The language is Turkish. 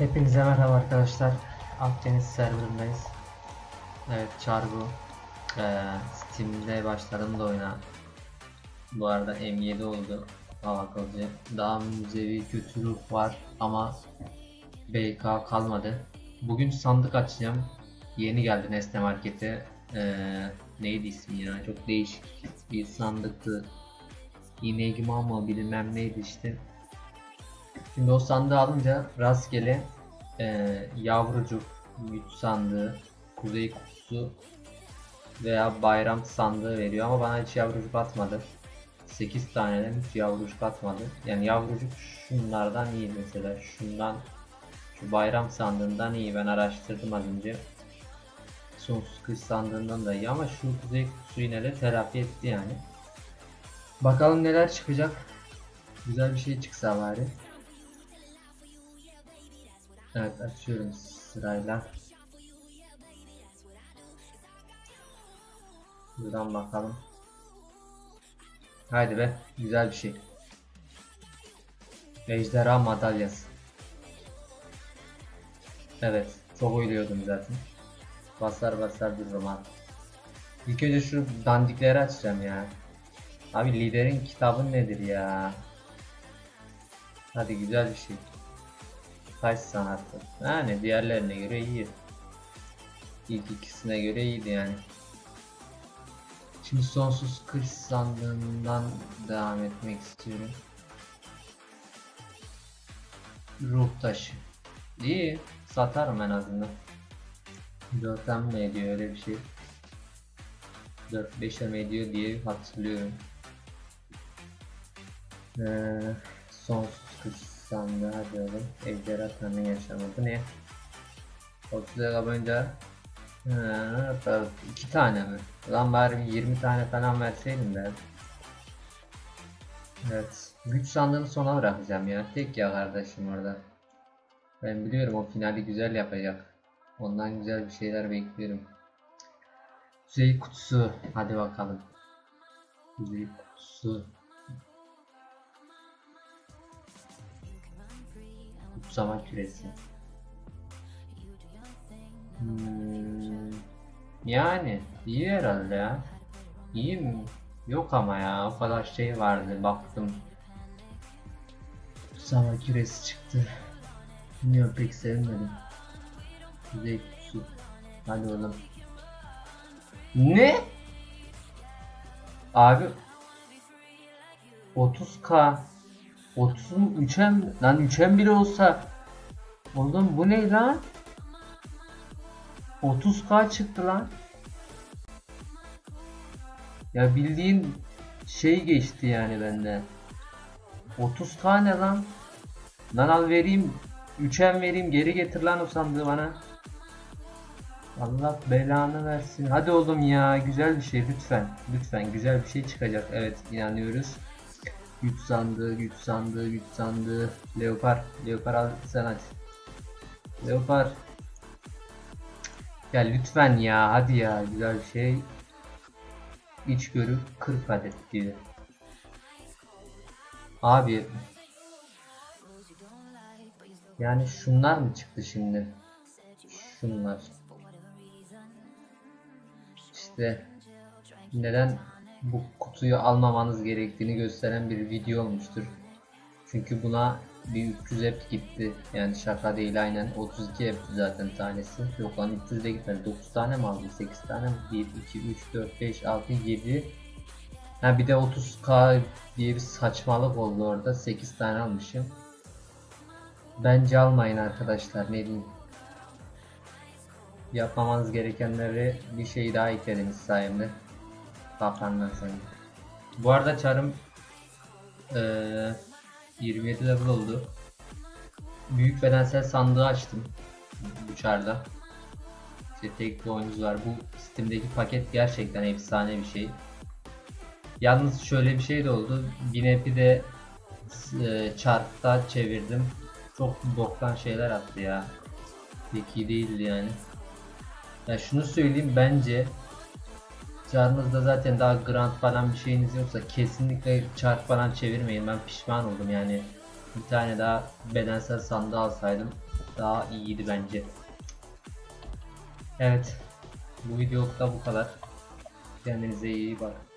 Hepinize merhaba arkadaşlar. Akdeniz serverındayız. Evet Çargu. Ee, Steam'de başladım da oyuna. Bu arada M7 oldu. Hava kalıcı. Daha müzevi kötü ruh var ama BK kalmadı. Bugün sandık açacağım. Yeni geldi Nesne Market'e. Ee, neydi ismi ya? Çok değişik bir sandıktı. İnegma mı bilmem neydi işte. Şimdi o sandığı alınca rastgele e, yavrucuk, güç sandığı, kuzey kutusu veya bayram sandığı veriyor ama bana hiç yavrucuk atmadı. 8 taneden hiç yavrucuk atmadı. Yani yavrucuk şunlardan iyi mesela. Şundan şu bayram sandığından iyi. Ben araştırdım az önce. Sonsuz kış sandığından da iyi ama şu kuzey kutusu yine de telafi etti yani. Bakalım neler çıkacak. Güzel bir şey çıksa bari. Evet açıyorum sırayla. Buradan bakalım. Haydi be güzel bir şey. Ejderha madalyası. Evet çok oynuyordum zaten. Basar basar dururum abi. İlk önce şu dandikleri açacağım ya. Abi liderin kitabı nedir ya? Hadi güzel bir şey. Taş sanatı. Yani diğerlerine göre iyi. İlk ikisine göre iyiydi yani. Şimdi sonsuz kış sandığından devam etmek istiyorum. Ruh taşı. İyi. Satarım en azından. 4'em mi ediyor öyle bir şey. 4-5'e mi ediyor diye hatırlıyorum. Ee, sonsuz kış sandığı hadi oğlum. Ejderha tanrı yaşamı. Bu ne? 30 dakika boyunca Ha, iki tane mi? Lan bari bir 20 tane falan verseydim de. Evet. Güç sandığını sona bırakacağım ya. Tek ya kardeşim orada. Ben biliyorum o finali güzel yapacak. Ondan güzel bir şeyler bekliyorum. Kuzey kutusu. Hadi bakalım. Kuzey kutusu. Kutsama küresi. Hmm, yani iyi herhalde ya. İyi mi? Yok ama ya o kadar şey vardı baktım. Kutsama küresi çıktı. Bilmiyorum pek sevmedim. Kuzey kutusu. Hadi oğlum. Ne? Abi 30k 30'un 3'em lan 3'em bile olsa Oğlum bu ne lan? 30k çıktı lan. Ya bildiğin şey geçti yani bende. 30k ne lan? Lan al vereyim. 3'em vereyim geri getir lan o sandığı bana. Allah belanı versin. Hadi oğlum ya güzel bir şey lütfen. Lütfen güzel bir şey çıkacak. Evet inanıyoruz. Güç sandığı, güç sandığı, güç sandığı. Leopar, Leopar al sen aç. Leopar. Ya lütfen ya hadi ya güzel bir şey. İç görü 40 adet gibi. Abi. Yani şunlar mı çıktı şimdi? Şunlar. İşte neden bu kutuyu almamanız gerektiğini gösteren bir video olmuştur. Çünkü buna bir 300 ep gitti. Yani şaka değil aynen 32 ep zaten tanesi. Yok lan 300 de gitmedi. 9 tane mi aldı? 8 tane mi? 1, 2, 3, 4, 5, 6, 7. Ha bir de 30k diye bir saçmalık oldu orada. 8 tane almışım. Bence almayın arkadaşlar ne diyeyim. Yapmamanız gerekenleri bir şey daha eklediniz sayemde. Kafandan sonra. Bu arada çarım ee, 27 level oldu. Büyük bedensel sandığı açtım. Uçarda. İşte tek bir oyunumuz var. Bu Steam'deki paket gerçekten efsane bir şey. Yalnız şöyle bir şey de oldu. Binep'i de e, çarkta çevirdim. Çok boktan şeyler attı ya. Pek iyi değildi yani. Ya şunu söyleyeyim bence Canınızda zaten daha grant falan bir şeyiniz yoksa kesinlikle çark falan çevirmeyin. Ben pişman oldum yani. Bir tane daha bedensel sandığı alsaydım daha iyiydi bence. Evet. Bu videoluk da bu kadar. Kendinize iyi bakın.